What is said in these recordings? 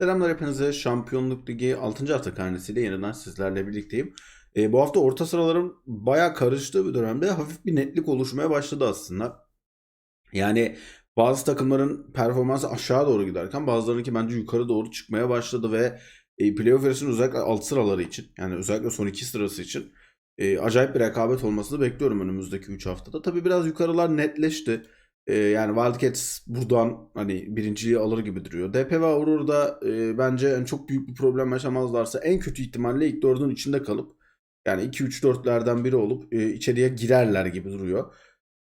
Selamlar hepinize. Şampiyonluk Ligi 6. hafta karnesiyle yeniden sizlerle birlikteyim. E, bu hafta orta sıraların bayağı karıştığı bir dönemde hafif bir netlik oluşmaya başladı aslında. Yani bazı takımların performansı aşağı doğru giderken bazılarınınki bence yukarı doğru çıkmaya başladı ve e, playoff yarışının özellikle alt sıraları için yani özellikle son iki sırası için e, acayip bir rekabet olmasını bekliyorum önümüzdeki 3 haftada. Tabii biraz yukarılar netleşti. Ee, yani Wildcats buradan hani birinciliği alır gibi duruyor. DP ve Aurora'da e, bence en çok büyük bir problem yaşamazlarsa en kötü ihtimalle ilk dördün içinde kalıp yani 2-3-4'lerden biri olup e, içeriye girerler gibi duruyor.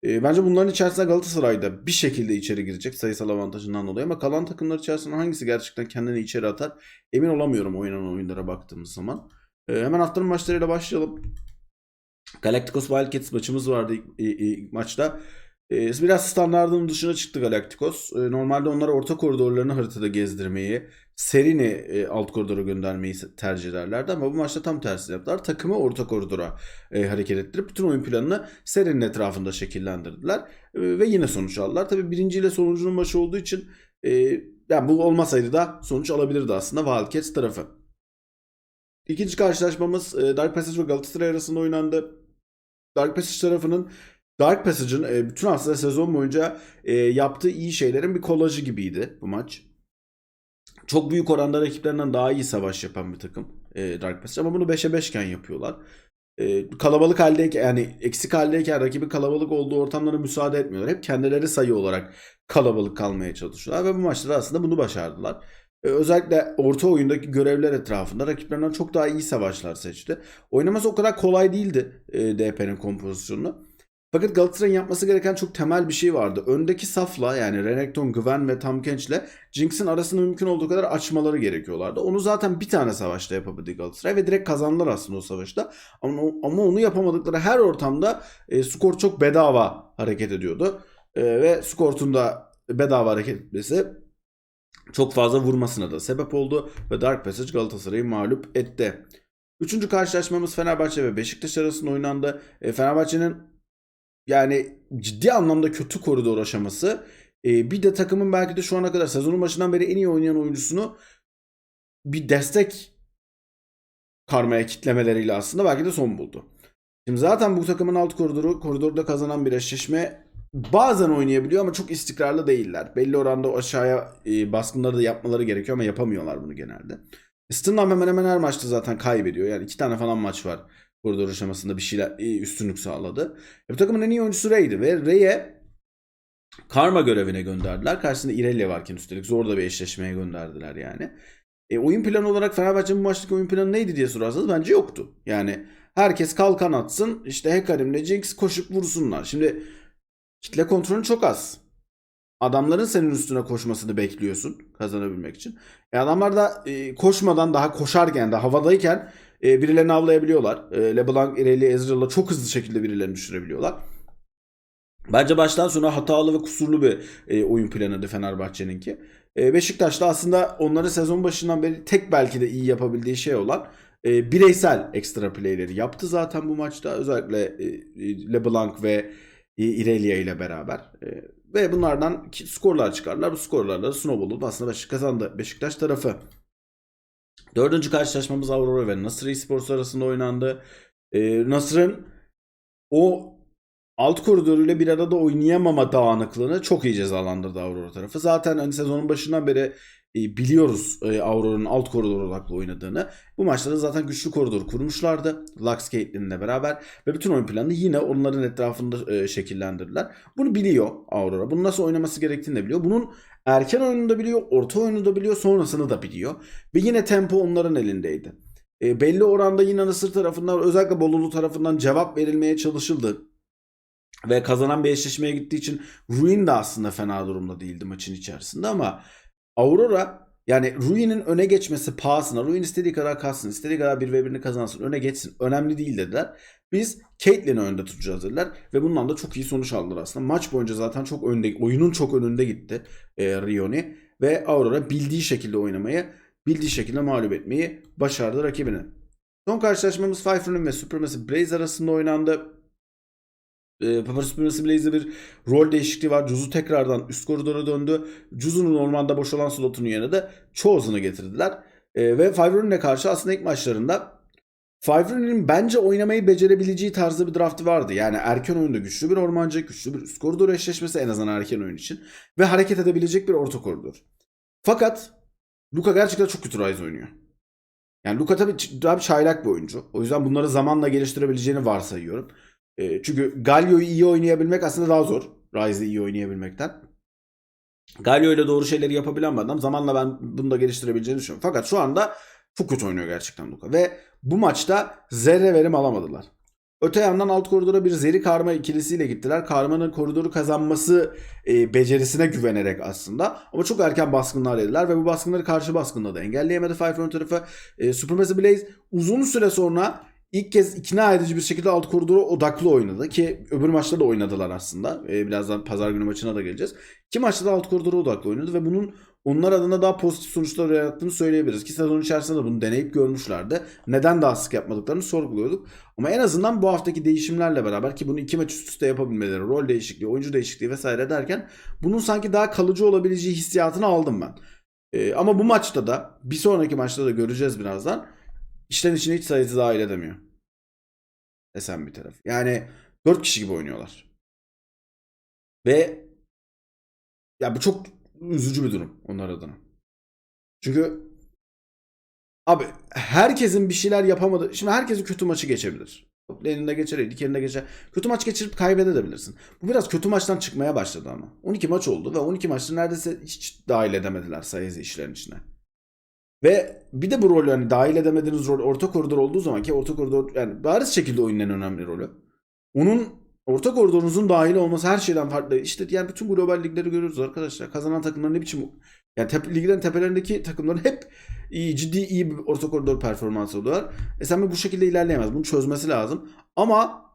E, bence bunların içerisinde Galatasaray'da bir şekilde içeri girecek sayısal avantajından dolayı ama kalan takımlar içerisinde hangisi gerçekten kendini içeri atar emin olamıyorum oynanan oyunlara baktığımız zaman. E, hemen haftanın maçlarıyla başlayalım. Galacticos Wildcats maçımız vardı ilk- ilk maçta. Ee, biraz standartın dışına çıktı Galacticos. Ee, normalde onlar orta koridorlarını haritada gezdirmeyi, Serini e, alt koridora göndermeyi tercih ederlerdi ama bu maçta tam tersini yaptılar. Takımı orta koridora e, hareket ettirip bütün oyun planını Seri'nin etrafında şekillendirdiler E, ve yine sonuç aldılar. Tabii birinci ile sonuncunun maçı olduğu için e, yani bu olmasaydı da sonuç alabilirdi aslında Wildcats tarafı. İkinci karşılaşmamız e, Dark Passage ve Galatasaray arasında oynandı. Dark Passage tarafının Dark Passage'ın e, bütün aslında sezon boyunca e, yaptığı iyi şeylerin bir kolajı gibiydi bu maç. Çok büyük oranda rakiplerinden daha iyi savaş yapan bir takım e, Dark Passage ama bunu 5'e 5 iken yapıyorlar. E, kalabalık haldeyken yani eksik haldeyken rakibin kalabalık olduğu ortamlara müsaade etmiyorlar. Hep kendileri sayı olarak kalabalık kalmaya çalışıyorlar ve bu maçta da aslında bunu başardılar. E, özellikle orta oyundaki görevler etrafında rakiplerinden çok daha iyi savaşlar seçti. Oynaması o kadar kolay değildi e, DP'nin kompozisyonunu. Fakat Galatasaray'ın yapması gereken çok temel bir şey vardı. Öndeki safla yani Renekton, Güven ve Tam Kenç'le Jinx'in arasını mümkün olduğu kadar açmaları gerekiyorlardı. Onu zaten bir tane savaşta yapabildi Galatasaray ve direkt kazandılar aslında o savaşta. Ama, ama onu yapamadıkları her ortamda e, skor çok bedava hareket ediyordu. E, ve skortun da bedava hareket etmesi çok fazla vurmasına da sebep oldu ve Dark Passage Galatasaray'ı mağlup etti. Üçüncü karşılaşmamız Fenerbahçe ve Beşiktaş arasında oynandı. E, Fenerbahçe'nin yani ciddi anlamda kötü koridor aşaması. E, bir de takımın belki de şu ana kadar sezonun başından beri en iyi oynayan oyuncusunu bir destek karmaya kitlemeleriyle aslında belki de son buldu. Şimdi zaten bu takımın alt koridoru koridorda kazanan bir eşleşme bazen oynayabiliyor ama çok istikrarlı değiller. Belli oranda aşağıya e, baskınları da yapmaları gerekiyor ama yapamıyorlar bunu genelde. Stinlam hemen hemen her maçta zaten kaybediyor. Yani iki tane falan maç var koridor aşamasında bir şeyler e, üstünlük sağladı. E, bu takımın en iyi oyuncusu Ray'di ve Ray'e karma görevine gönderdiler. Karşısında Irelia varken üstelik zor da bir eşleşmeye gönderdiler yani. E, oyun planı olarak Fenerbahçe'nin bu maçtaki oyun planı neydi diye sorarsanız bence yoktu. Yani herkes kalkan atsın işte Hekarim'le Jinx koşup vursunlar. Şimdi kitle kontrolü çok az. Adamların senin üstüne koşmasını bekliyorsun kazanabilmek için. E adamlar da e, koşmadan daha koşarken de havadayken e, birilerini avlayabiliyorlar. E, LeBlanc, Irelia, Ezreal'la çok hızlı şekilde birilerini düşürebiliyorlar. Bence baştan sona hatalı ve kusurlu bir e, oyun planıydı Fenerbahçe'ninki. E, Beşiktaş da aslında onların sezon başından beri tek belki de iyi yapabildiği şey olan e, bireysel ekstra playleri yaptı zaten bu maçta. Özellikle e, e, LeBlanc ve e, Irelia ile beraber. E, ve bunlardan skorlar çıkardılar. Bu skorlarla da snowball aslında Beşiktaş kazandı. Beşiktaş tarafı. Dördüncü karşılaşmamız Aurora ve Nasır Esports arasında oynandı. E, Nasır'ın o alt koridoruyla bir arada oynayamama dağınıklığını çok iyi cezalandırdı Aurora tarafı. Zaten hani sezonun başından beri biliyoruz e, Aurora'nın alt koridor odaklı oynadığını. Bu maçlarda zaten güçlü koridor kurmuşlardı. Lux Caitlyn'le beraber ve bütün oyun planını yine onların etrafında e, şekillendirdiler. Bunu biliyor Aurora. Bunu nasıl oynaması gerektiğini de biliyor. Bunun erken oyununu da biliyor, orta oyunu da biliyor, sonrasını da biliyor. Ve yine tempo onların elindeydi. E, belli oranda yine Nasır tarafından özellikle Bolulu tarafından cevap verilmeye çalışıldı ve kazanan bir eşleşmeye gittiği için Ruin de aslında fena durumda değildi maçın içerisinde ama Aurora yani Ruin'in öne geçmesi pahasına Ruin istediği kadar kalsın, istediği kadar 1v1'ini kazansın, öne geçsin. Önemli değil dediler. Biz Caitlyn'i önde tutacağız dediler ve bundan da çok iyi sonuç aldılar aslında. Maç boyunca zaten çok önde, oyunun çok önünde gitti e, Rioni ve Aurora bildiği şekilde oynamayı, bildiği şekilde mağlup etmeyi başardı rakibini. Son karşılaşmamız Running ve Supremacy Blaze arasında oynandı. E, Papa Supremacy Blaze'de bir rol değişikliği var. Juzu tekrardan üst koridora döndü. Juzu'nun ormanda boş olan slotunun yerine de Chosen'ı getirdiler. E, ve Five Ronin'e karşı aslında ilk maçlarında Five Ronin'in bence oynamayı becerebileceği tarzda bir draftı vardı. Yani erken oyunda güçlü bir ormancı, güçlü bir üst koridor eşleşmesi en azından erken oyun için. Ve hareket edebilecek bir orta koridor. Fakat Luka gerçekten çok kötü Ryze oynuyor. Yani Luka tabii bir çaylak bir oyuncu. O yüzden bunları zamanla geliştirebileceğini varsayıyorum. E, çünkü Galio'yu iyi oynayabilmek aslında daha zor. Ryze'ı iyi oynayabilmekten. Galio ile doğru şeyleri yapabilen bir adam. Zamanla ben bunu da geliştirebileceğini düşünüyorum. Fakat şu anda çok kötü oynuyor gerçekten Luka. Ve bu maçta zerre verim alamadılar. Öte yandan alt koridora bir Zeri Karma ikilisiyle gittiler. Karma'nın koridoru kazanması e, becerisine güvenerek aslında. Ama çok erken baskınlar yediler ve bu baskınları karşı baskında da engelleyemedi Five tarafı. E, Supremacy Blaze uzun süre sonra ilk kez ikna edici bir şekilde alt koridora odaklı oynadı. Ki öbür maçta da oynadılar aslında. E, birazdan pazar günü maçına da geleceğiz. İki maçta da alt koridora odaklı oynadı ve bunun onlar adına daha pozitif sonuçlar yarattığını söyleyebiliriz. Ki sezon içerisinde de bunu deneyip görmüşlerdi. Neden daha sık yapmadıklarını sorguluyorduk. Ama en azından bu haftaki değişimlerle beraber ki bunu iki maç üst üste yapabilmeleri, rol değişikliği, oyuncu değişikliği vesaire derken bunun sanki daha kalıcı olabileceği hissiyatını aldım ben. Ee, ama bu maçta da bir sonraki maçta da göreceğiz birazdan. İşten içine hiç sayısı dahil edemiyor. Esen bir taraf. Yani 4 kişi gibi oynuyorlar. Ve ya bu çok üzücü bir durum onlar adına. Çünkü abi herkesin bir şeyler yapamadı. Şimdi herkesin kötü maçı geçebilir. Elinde geçer, dikeninde geçer. Kötü maç geçirip kaybedebilirsin. Bu biraz kötü maçtan çıkmaya başladı ama. 12 maç oldu ve 12 maçta neredeyse hiç dahil edemediler sayısı işlerin içine. Ve bir de bu rol yani dahil edemediğiniz rol orta koridor olduğu zaman ki orta koridor yani bariz şekilde oyunun en önemli rolü. Onun orta koridorunuzun dahil olması her şeyden farklı. İşte yani bütün global ligleri görüyoruz arkadaşlar. Kazanan takımların ne biçim yani tepe, liglerin tepelerindeki takımların hep iyi, ciddi iyi bir orta koridor performansı oluyorlar. E sen bu şekilde ilerleyemez. Bunu çözmesi lazım. Ama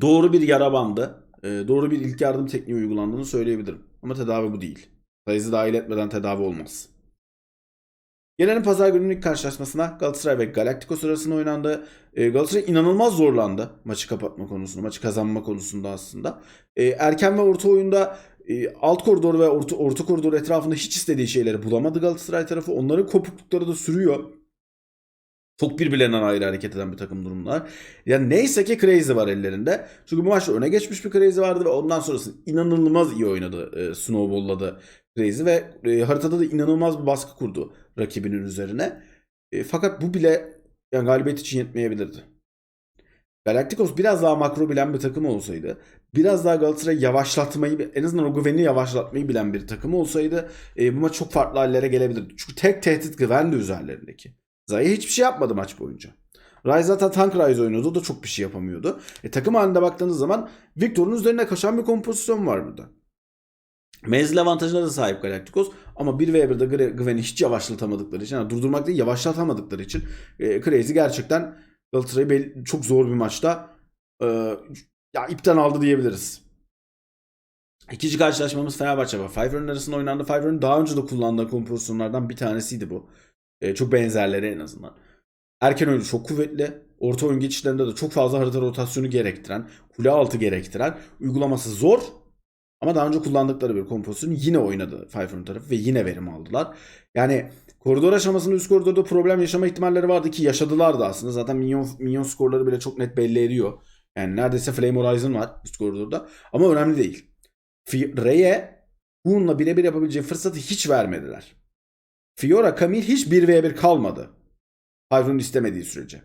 doğru bir yara bandı, e, doğru bir ilk yardım tekniği uygulandığını söyleyebilirim. Ama tedavi bu değil. Sayısı dahil etmeden tedavi olmaz. Gelelim pazar gününün karşılaşmasına Galatasaray ve Galacticos arasında oynandı. E, Galatasaray inanılmaz zorlandı maçı kapatma konusunda, maçı kazanma konusunda aslında. E, erken ve orta oyunda e, alt koridor ve orta, orta koridor etrafında hiç istediği şeyleri bulamadı Galatasaray tarafı. Onların kopuklukları da sürüyor. Çok birbirlerinden ayrı hareket eden bir takım durumlar. Yani neyse ki Crazy var ellerinde. Çünkü bu maçta öne geçmiş bir Crazy vardı ve ondan sonrasında inanılmaz iyi oynadı. E, snowball'ladı Crazy ve e, haritada da inanılmaz bir baskı kurdu rakibinin üzerine. E, fakat bu bile yani galibiyet için yetmeyebilirdi. Galacticos biraz daha makro bilen bir takım olsaydı, biraz daha Galatasaray'ı yavaşlatmayı, en azından o güveni yavaşlatmayı bilen bir takım olsaydı e, bu maç çok farklı hallere gelebilirdi. Çünkü tek tehdit güvendi üzerlerindeki. Zaya hiçbir şey yapmadı maç boyunca. Rise zaten tank Rise oynuyordu. O da çok bir şey yapamıyordu. E, takım halinde baktığınız zaman Victor'un üzerine kaçan bir kompozisyon var burada. Menzil avantajına da sahip Galacticos ama 1v1'de Gre- Gwen'i hiç yavaşlatamadıkları için, yani durdurmak değil yavaşlatamadıkları için e, Crazy gerçekten Galatasaray'ı çok zor bir maçta e, ya ipten aldı diyebiliriz. İkinci karşılaşmamız Fenerbahçe ve Fiverr'ın arasında oynandı. Fiverr'ın daha önce de kullandığı kompozisyonlardan bir tanesiydi bu. E, çok benzerleri en azından. Erken oyuncu çok kuvvetli. Orta oyun geçişlerinde de çok fazla harita rotasyonu gerektiren, kule altı gerektiren, uygulaması zor ama daha önce kullandıkları bir kompozisyonu yine oynadı Fiverr'ın tarafı ve yine verim aldılar. Yani koridor aşamasında üst koridorda problem yaşama ihtimalleri vardı ki yaşadılar da aslında. Zaten minyon, minyon skorları bile çok net belli ediyor. Yani neredeyse Flame Horizon var üst koridorda. Ama önemli değil. Rey'e Huun'la birebir yapabileceği fırsatı hiç vermediler. Fiora Camille hiç 1v1 kalmadı. Fiverr'ın istemediği sürece.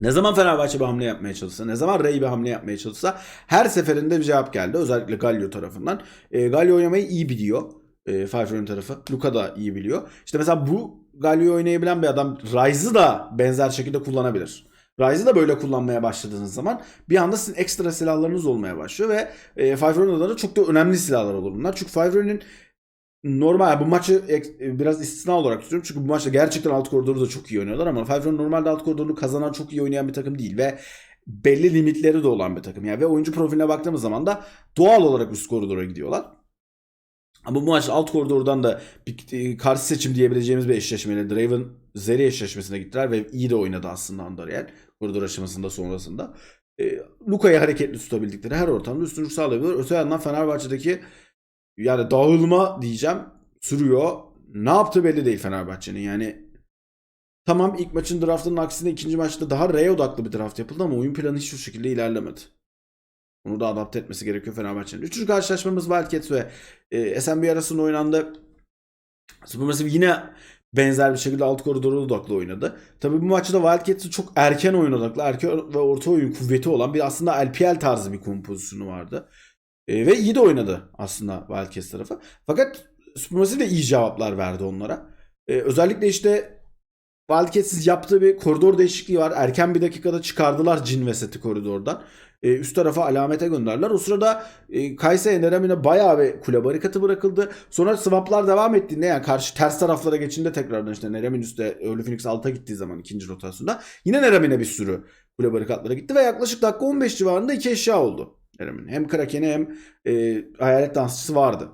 Ne zaman Fenerbahçe bir hamle yapmaya çalışsa, ne zaman Rey bir hamle yapmaya çalışsa her seferinde bir cevap geldi. Özellikle Galio tarafından. E, Galio oynamayı iyi biliyor. E, Fiverr'ın tarafı. Luka da iyi biliyor. İşte mesela bu Galio oynayabilen bir adam Ryze'ı da benzer şekilde kullanabilir. Ryze'ı da böyle kullanmaya başladığınız zaman bir anda sizin ekstra silahlarınız olmaya başlıyor ve e, Fiverr'ın da çok da önemli silahlar olur bunlar. Çünkü Fiverr'ın normal bu maçı ek- biraz istisna olarak tutuyorum. Çünkü bu maçta gerçekten alt koridoru da çok iyi oynuyorlar ama Fiverr'ın normalde alt koridorunu kazanan çok iyi oynayan bir takım değil ve belli limitleri de olan bir takım. Yani ve oyuncu profiline baktığımız zaman da doğal olarak üst koridora gidiyorlar. Ama bu maç alt koridordan da bir e, karşı seçim diyebileceğimiz bir eşleşmeyle Draven Zeri eşleşmesine gittiler ve iyi de oynadı aslında Andariel koridor aşamasında sonrasında. e, Luka'yı hareketli tutabildikleri her ortamda üstünlük sağlayabilir. Öte yandan Fenerbahçe'deki yani dağılma diyeceğim sürüyor. Ne yaptı belli değil Fenerbahçe'nin. Yani tamam ilk maçın draftının aksine ikinci maçta daha R odaklı bir draft yapıldı ama oyun planı hiç şu şekilde ilerlemedi. Bunu da adapte etmesi gerekiyor Fenerbahçe'nin. Üçüncü karşılaşmamız Wildcats ve e, SMB arasında oynandı. Supermassive yine benzer bir şekilde alt koridora odaklı oynadı. Tabii bu maçta Wildcats'ın çok erken oyun odaklı, erken ve orta oyun kuvveti olan bir aslında LPL tarzı bir kompozisyonu vardı. E, ve iyi de oynadı aslında Wildcats tarafı. Fakat Supermassive de iyi cevaplar verdi onlara. E, özellikle işte Wildcats'in yaptığı bir koridor değişikliği var. Erken bir dakikada çıkardılar Jin ve Set'i koridordan. E, üst tarafa alamete gönderdiler. O sırada e, Kayseri Neremine bayağı bir kule barikatı bırakıldı. Sonra swaplar devam ettiğinde yani karşı ters taraflara geçtiğinde tekrardan işte Neremin üstte Early Phoenix alta gittiği zaman ikinci rotasyonda yine Neremine bir sürü kule barikatlara gitti ve yaklaşık dakika 15 civarında iki eşya oldu. Neremin. Hem Kraken'i hem e, hayalet dansçısı vardı.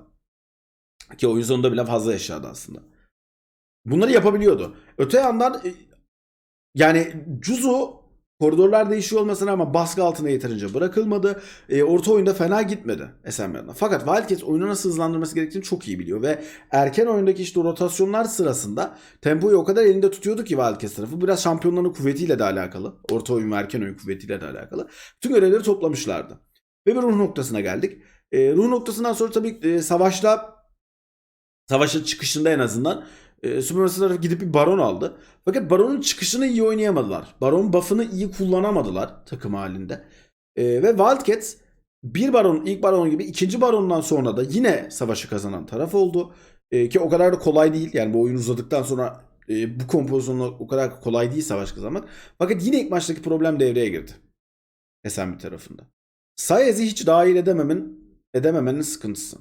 Ki oyun sonunda bile fazla eşyada aslında. Bunları yapabiliyordu. Öte yandan e, yani Cuzu koridorlar değişiyor olmasına ama baskı altına yeterince bırakılmadı. E, orta oyunda fena gitmedi SMB'den. Fakat Wildcats oyunu nasıl hızlandırması gerektiğini çok iyi biliyor ve erken oyundaki işte rotasyonlar sırasında tempoyu o kadar elinde tutuyordu ki Wildcats tarafı. Biraz şampiyonların kuvvetiyle de alakalı. Orta oyun ve erken oyun kuvvetiyle de alakalı. Tüm görevleri toplamışlardı. Ve bir ruh noktasına geldik. E, ruh noktasından sonra tabii e, savaşta savaşın çıkışında en azından e, tarafı gidip bir baron aldı. Fakat baronun çıkışını iyi oynayamadılar. Baron buff'ını iyi kullanamadılar takım halinde. E, ve Wildcats bir baron ilk baron gibi ikinci barondan sonra da yine savaşı kazanan taraf oldu. E, ki o kadar da kolay değil. Yani bu oyun uzadıktan sonra e, bu kompozisyonla o kadar kolay değil savaş kazanmak. Fakat yine ilk maçtaki problem devreye girdi. SMB tarafında. Sayez'i hiç dahil edememin, edememenin sıkıntısı.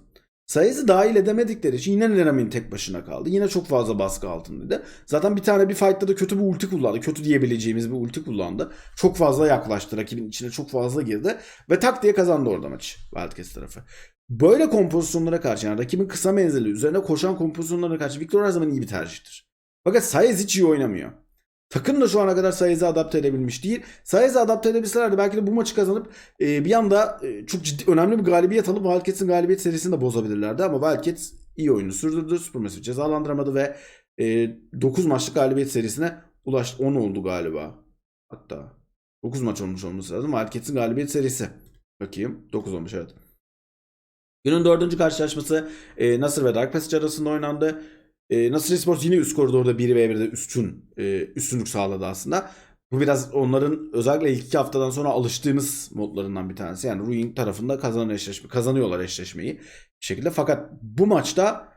Sayez'i dahil edemedikleri için yine Nenamin tek başına kaldı. Yine çok fazla baskı altındaydı. Zaten bir tane bir fight'ta da kötü bir ulti kullandı. Kötü diyebileceğimiz bir ulti kullandı. Çok fazla yaklaştı. Rakibin içine çok fazla girdi. Ve tak diye kazandı orada maçı. Wildcats tarafı. Böyle kompozisyonlara karşı yani rakibin kısa menzili üzerine koşan kompozisyonlara karşı Victor her zaman iyi bir tercihtir. Fakat Sayez hiç iyi oynamıyor. Takım da şu ana kadar Sayez'i adapte edebilmiş değil. Sayez'i adapte edebilselerdi belki de bu maçı kazanıp e, bir anda e, çok ciddi önemli bir galibiyet alıp Wildcats'in galibiyet serisini de bozabilirlerdi. Ama Wildcats iyi oyunu sürdürdü. Supermassive cezalandıramadı ve e, 9 maçlık galibiyet serisine ulaştı. 10 oldu galiba. Hatta 9 maç olmuş olması lazım. Wildcats'in galibiyet serisi. Bakayım. 9 olmuş evet. Günün dördüncü karşılaşması e, Nasır ve Dark Passage arasında oynandı. E, Nasır Esports yine üst koridorda 1 ve 1'de üstün e, üstünlük sağladı aslında. Bu biraz onların özellikle ilk iki haftadan sonra alıştığımız modlarından bir tanesi. Yani Ruin tarafında kazanan eşleşme, kazanıyorlar eşleşmeyi bir şekilde. Fakat bu maçta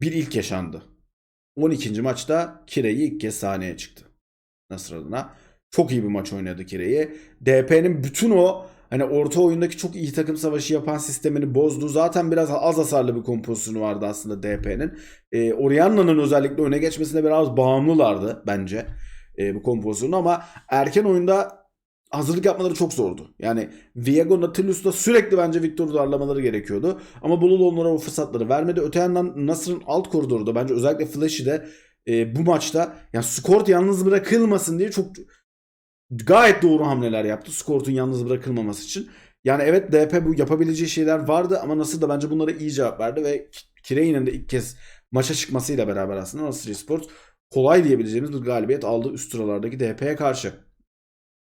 bir ilk yaşandı. 12. maçta Kireyi ilk kez sahneye çıktı. Nasır adına. Çok iyi bir maç oynadı Kireyi. DP'nin bütün o hani orta oyundaki çok iyi takım savaşı yapan sistemini bozdu. Zaten biraz az hasarlı bir kompozisyonu vardı aslında DP'nin. E, Orianna'nın özellikle öne geçmesine biraz bağımlılardı bence e, bu kompozisyonu ama erken oyunda hazırlık yapmaları çok zordu. Yani Viego Nautilus'ta sürekli bence Victor'u darlamaları gerekiyordu. Ama Bulul onlara o fırsatları vermedi. Öte yandan Nasır'ın alt koridoru da bence özellikle Flash'i de e, bu maçta yani Skort yalnız bırakılmasın diye çok gayet doğru hamleler yaptı. Skort'un yalnız bırakılmaması için. Yani evet DP bu yapabileceği şeyler vardı ama Nasır da bence bunlara iyi cevap verdi ve Kirey'nin de ilk kez maça çıkmasıyla beraber aslında Nasır Esports kolay diyebileceğimiz bir galibiyet aldı üst sıralardaki DP'ye karşı.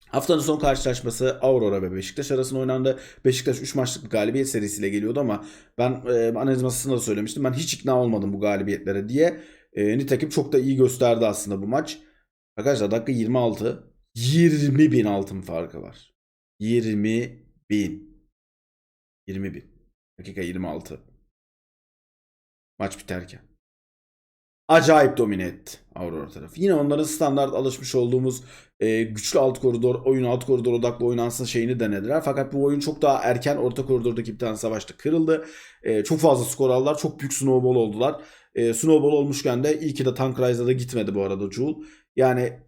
Haftanın son karşılaşması Aurora ve Beşiktaş arasında oynandı. Beşiktaş 3 maçlık bir galibiyet serisiyle geliyordu ama ben e, analiz masasında da söylemiştim. Ben hiç ikna olmadım bu galibiyetlere diye. E, nitekim çok da iyi gösterdi aslında bu maç. Arkadaşlar dakika 26. 20 bin altın farkı var. 20 bin. 20 bin. Dakika 26. Maç biterken. Acayip domine etti Aurora tarafı. Yine onların standart alışmış olduğumuz e, güçlü alt koridor, oyun alt koridor odaklı oynansın şeyini denediler. Fakat bu oyun çok daha erken orta koridordaki bir tane savaşta kırıldı. E, çok fazla skor aldılar. Çok büyük snowball oldular. E, snowball olmuşken de iyi ki de Tank Rise'da da gitmedi bu arada Jewel. Yani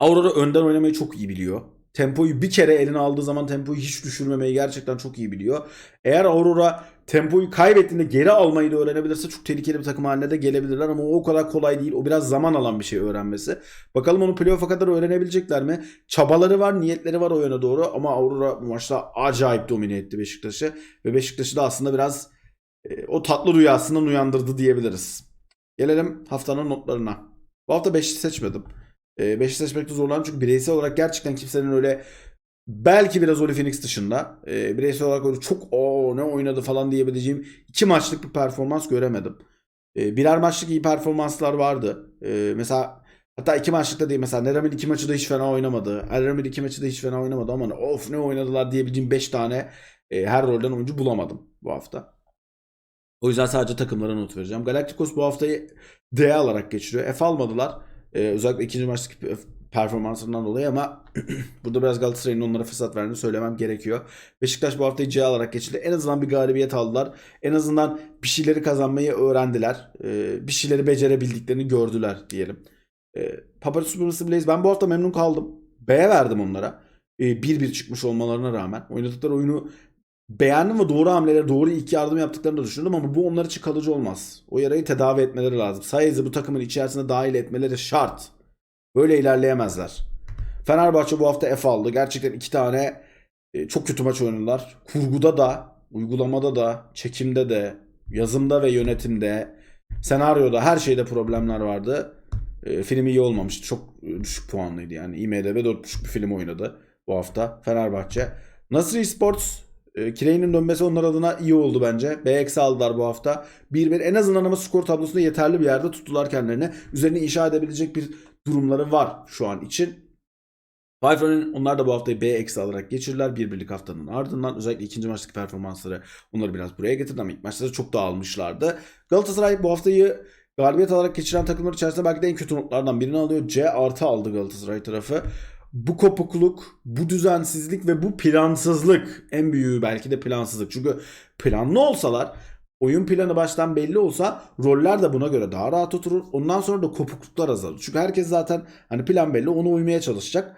Aurora önden oynamayı çok iyi biliyor. tempoyu bir kere eline aldığı zaman tempoyu hiç düşürmemeyi gerçekten çok iyi biliyor. Eğer Aurora tempoyu kaybettiğinde geri almayı da öğrenebilirse çok tehlikeli bir takım haline de gelebilirler ama o o kadar kolay değil. O biraz zaman alan bir şey öğrenmesi. Bakalım onu playoff'a kadar öğrenebilecekler mi? Çabaları var, niyetleri var o yöne doğru ama Aurora bu maçta acayip domine etti Beşiktaş'ı ve Beşiktaş'ı da aslında biraz e, o tatlı rüyasından uyandırdı diyebiliriz. Gelelim haftanın notlarına. Bu hafta 5'i seçmedim. 5'i seçmekte zorlandım çünkü bireysel olarak gerçekten kimsenin öyle belki biraz Oli Phoenix dışında e, bireysel olarak öyle çok o ne oynadı falan diyebileceğim iki maçlık bir performans göremedim. E, birer maçlık iyi performanslar vardı. E, mesela hatta iki maçlıkta değil mesela Neramil iki maçı da hiç fena oynamadı. Elramil iki maçı da hiç fena oynamadı ama of ne oynadılar diyebileceğim 5 tane e, her rolden oyuncu bulamadım bu hafta. O yüzden sadece takımlara not vereceğim. Galacticos bu haftayı D alarak geçiriyor. F almadılar. Ee, özellikle ikinci maçtaki pe- performansından dolayı ama burada biraz Galatasaray'ın onlara fırsat verdiğini söylemem gerekiyor. Beşiktaş bu haftayı C alarak geçirdi. En azından bir galibiyet aldılar. En azından bir şeyleri kazanmayı öğrendiler. Ee, bir şeyleri becerebildiklerini gördüler diyelim. Ee, Paparazzi Supermassive Blaze ben bu hafta memnun kaldım. B'ye verdim onlara. Ee, 1-1 çıkmış olmalarına rağmen. Oynadıkları oyunu beğendim ve doğru hamleleri, doğru ilk yardım yaptıklarını da düşündüm ama bu onlar için kalıcı olmaz. O yarayı tedavi etmeleri lazım. Sayez'i bu takımın içerisine dahil etmeleri şart. Böyle ilerleyemezler. Fenerbahçe bu hafta F aldı. Gerçekten iki tane e, çok kötü maç oynadılar. Kurguda da, uygulamada da, çekimde de, yazımda ve yönetimde, senaryoda her şeyde problemler vardı. E, film iyi olmamıştı. Çok e, düşük puanlıydı yani. IMDB 4.5 bir film oynadı bu hafta Fenerbahçe. Nasri Sports e, Kirey'nin dönmesi onlar adına iyi oldu bence. BX aldılar bu hafta. 1-1 en azından ama skor tablosunda yeterli bir yerde tuttular kendilerini. Üzerine inşa edebilecek bir durumları var şu an için. Fayfron'un onlar da bu haftayı B eksi alarak geçirdiler. Bir birlik haftanın ardından özellikle ikinci maçtaki performansları onları biraz buraya getirdi ama ilk maçta çok dağılmışlardı. Galatasaray bu haftayı galibiyet alarak geçiren takımlar içerisinde belki de en kötü notlardan birini alıyor. C artı aldı Galatasaray tarafı. Bu kopukluk, bu düzensizlik ve bu plansızlık en büyüğü belki de plansızlık. Çünkü planlı olsalar oyun planı baştan belli olsa roller de buna göre daha rahat oturur. Ondan sonra da kopukluklar azalır. Çünkü herkes zaten hani plan belli ona uymaya çalışacak.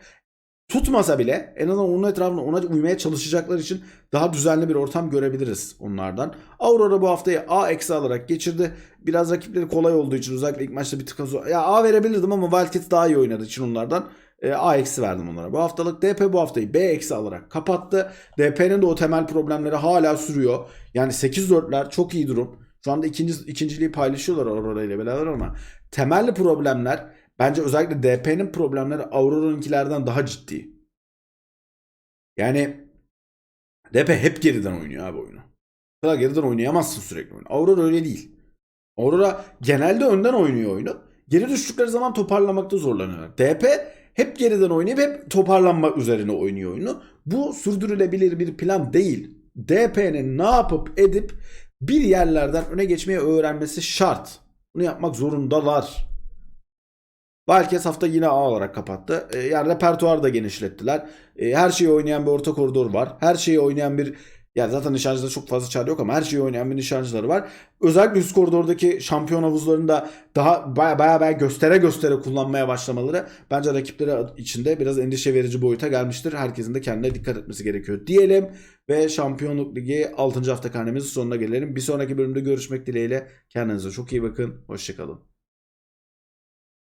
Tutmasa bile en azından onun etrafında ona uymaya çalışacaklar için daha düzenli bir ortam görebiliriz onlardan. Aurora bu haftayı A eksi alarak geçirdi. Biraz rakipleri kolay olduğu için özellikle ilk maçta bir tık. Ya A verebilirdim ama Wildcats daha iyi oynadığı için onlardan e, A eksi verdim onlara. Bu haftalık DP bu haftayı B eksi alarak kapattı. DP'nin de o temel problemleri hala sürüyor. Yani 8-4'ler çok iyi durum. Şu anda ikinci, ikinciliği paylaşıyorlar Aurora ile beraber ama temelli problemler bence özellikle DP'nin problemleri Aurora'nınkilerden daha ciddi. Yani DP hep geriden oynuyor abi oyunu. Bu geriden oynayamazsın sürekli oyunu. Aurora öyle değil. Aurora genelde önden oynuyor oyunu. Geri düştükleri zaman toparlamakta zorlanıyorlar. DP hep geriden oynayıp hep toparlanma üzerine oynuyor oyunu. Bu sürdürülebilir bir plan değil. DP'nin ne yapıp edip bir yerlerden öne geçmeyi öğrenmesi şart. Bunu yapmak zorundalar. Valkes hafta yine A olarak kapattı. Ee, yani repertuarı da genişlettiler. Ee, her şeyi oynayan bir orta koridor var. Her şeyi oynayan bir ya zaten nişancıda çok fazla çare yok ama her şeyi oynayan bir nişancıları var. Özellikle üst koridordaki şampiyon havuzlarında daha baya baya baya göstere göstere kullanmaya başlamaları bence rakipleri içinde biraz endişe verici boyuta gelmiştir. Herkesin de kendine dikkat etmesi gerekiyor diyelim. Ve Şampiyonluk Ligi 6. hafta karnemizin sonuna gelelim. Bir sonraki bölümde görüşmek dileğiyle. Kendinize çok iyi bakın. Hoşçakalın.